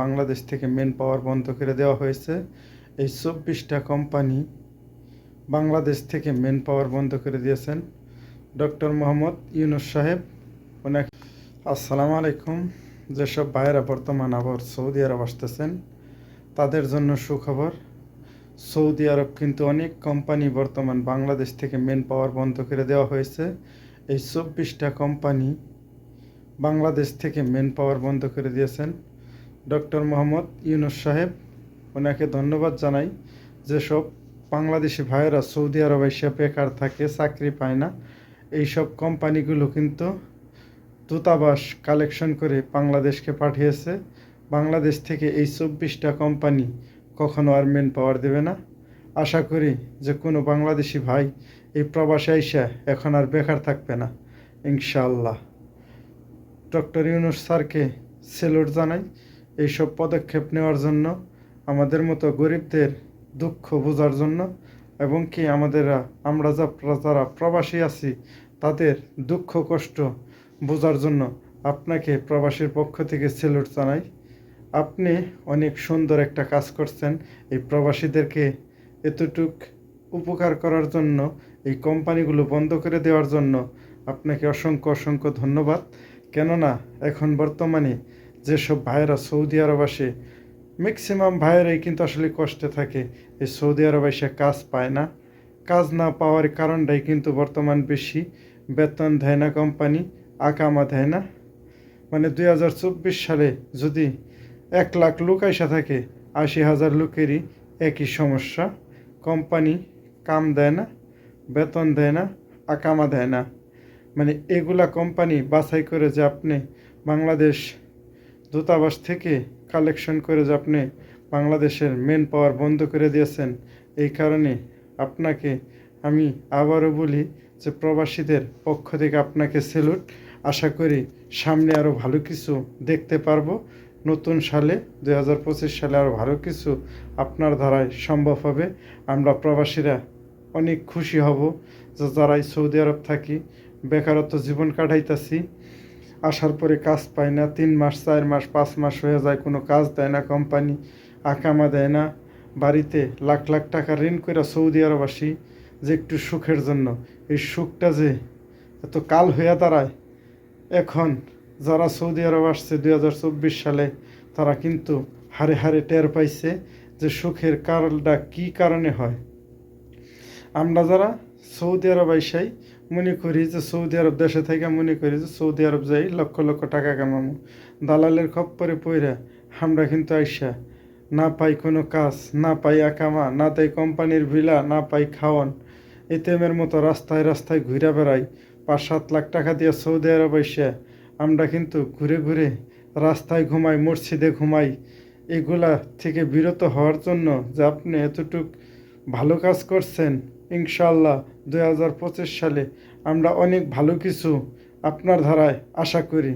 বাংলাদেশ থেকে মেন পাওয়ার বন্ধ করে দেওয়া হয়েছে। এই চব্বিশটা কোম্পানি বাংলাদেশ থেকে মেন পাওয়ার বন্ধ করে দিয়েছেন। ডক্টর মোহাম্মদ ইউনুস সাহেব, ওনাকে আসসালামু আলাইকুম। যেসব ভাইয়েরা বর্তমান আবার সৌদি আরব আসতেছেন, তাদের জন্য সুখবর, সৌদি আরব কিন্তু অনেক কোম্পানি বর্তমান বাংলাদেশ থেকে মেন পাওয়ার বন্ধ করে দেওয়া হয়েছে। এই চব্বিশটা কোম্পানি বাংলাদেশ থেকে মেন পাওয়ার বন্ধ করে দিয়েছেন। ডক্টর মোহাম্মদ ইউনুস সাহেব ওনাকে ধন্যবাদ জানাই যেসব বাংলাদেশি ভাইয়েরা সৌদি আরব এসে বেকার থাকে, চাকরি পায় না, এইসব কোম্পানিগুলো কিন্তু দূতাবাস কালেকশন করে বাংলাদেশকে পাঠিয়েছে। বাংলাদেশ থেকে এই চব্বিশটা কোম্পানি কখনো আর মেন পাওয়ার দেবে না। আশা করি যে কোনো বাংলাদেশি ভাই এই প্রবাসে আইসা এখন আর বেকার থাকবে না, ইনশাআল্লাহ। ডক্টর ইউনুস স্যারকে সেলুট জানাই। এইসব পদক্ষেপ নেওয়ার জন্য, আমাদের মতো গরিবদের দুঃখ বোঝার জন্য, এবং কি আমাদের, আমরা যা যারা প্রবাসী আছি, তাদের দুঃখ কষ্ট বোঝার জন্য আপনাকে প্রবাসীর পক্ষ থেকে সেলুট জানাই। আপনি অনেক সুন্দর একটা কাজ করছেন এই প্রবাসীদেরকে এতটুক উপকার করার জন্য, এই কোম্পানিগুলো বন্ধ করে দেওয়ার জন্য আপনাকে অসংখ্য অসংখ্য ধন্যবাদ। কেননা, এখন বর্তমানে যেসব ভাইয়েরা সৌদি আরব আসে ম্যাক্সিমাম ভাইয়েরাই কিন্তু আসলে কষ্টে থাকে। এই সৌদি আরব এসে কাজ পায় না। কাজ না পাওয়ার কারণটাই কিন্তু বর্তমান বেশি। বেতন দেয় না কোম্পানি আকামা দেয় না। মানে দুই হাজার চব্বিশ সালে যদি এক লাখ লোক আইসা থাকে, আশি হাজার লোকেরই একই সমস্যা। কোম্পানি কাম দেয় না, বেতন দেয় না, আকামা দেয় না। মানে এগুলা কোম্পানি বাছাই করে যে আপনি বাংলাদেশ দূতাবাস থেকে কালেকশন করে যে আপনি বাংলাদেশের মেন পাওয়ার বন্ধ করে দিয়েছেন, এই কারণে আপনাকে আমি আবারও বলি যে প্রবাসীদের পক্ষ থেকে আপনাকে সেলুট আশা করি সামনে আরও ভালো কিছু দেখতে পারব। নতুন সালে, দুই হাজার পঁচিশ সালে আরও ভালো কিছু আপনার দ্বারাই সম্ভব হবে। আমরা প্রবাসীরা অনেক খুশি হব যে যারাই সৌদি আরব থাকি, বেকারত্ব জীবন কাটাইতাছি। আসার পরে কাজ পায় না, তিন মাস, চার মাস, পাঁচ মাস হয়ে যায়, কোনো কাজ দেয় না, কোম্পানি আকামা দেয় না। বাড়িতে লাখ লাখ টাকা ঋণ করে সৌদি আরবাসী যে একটু সুখের জন্য, এই সুখটা যে এত কাল হইয়া দাঁড়ায়, এখন যারা সৌদি আরব আসছে দুই হাজার চব্বিশ সালে, তারা কিন্তু হারে হারে টের পাইছে যে সুখের কারণটা কী কারণে হয়। আমরা যারা সৌদি আরব আইসাই মনে করি যে সৌদি আরব দেশে থেকে মনে করি যে সৌদি আরব যাই, লক্ষ লক্ষ টাকা কামামো। দালালের খপ্পরে পইরা আমরা কিন্তু আইসা না পাই কোনো কাজ, না পাই আকামা না তাই কোম্পানির ভিলা, না পাই খাওয়ান। এতেমের মতো রাস্তায় রাস্তায় ঘুরে বেড়াই পাঁচ সাত লাখ টাকা দিয়ে সৌদি আরব আইসা আমরা কিন্তু ঘুরে ঘুরে রাস্তায় ঘুমাই, মসজিদে ঘুমাই। এগুলা থেকে বিরত হওয়ার জন্য যে আপনি এতটুক ভালো কাজ করছেন ইনশাল্লাহ দুই হাজার পঁচিশ সালে আমরা অনেক ভালো কিছু আপনার ধারায় আশা করি।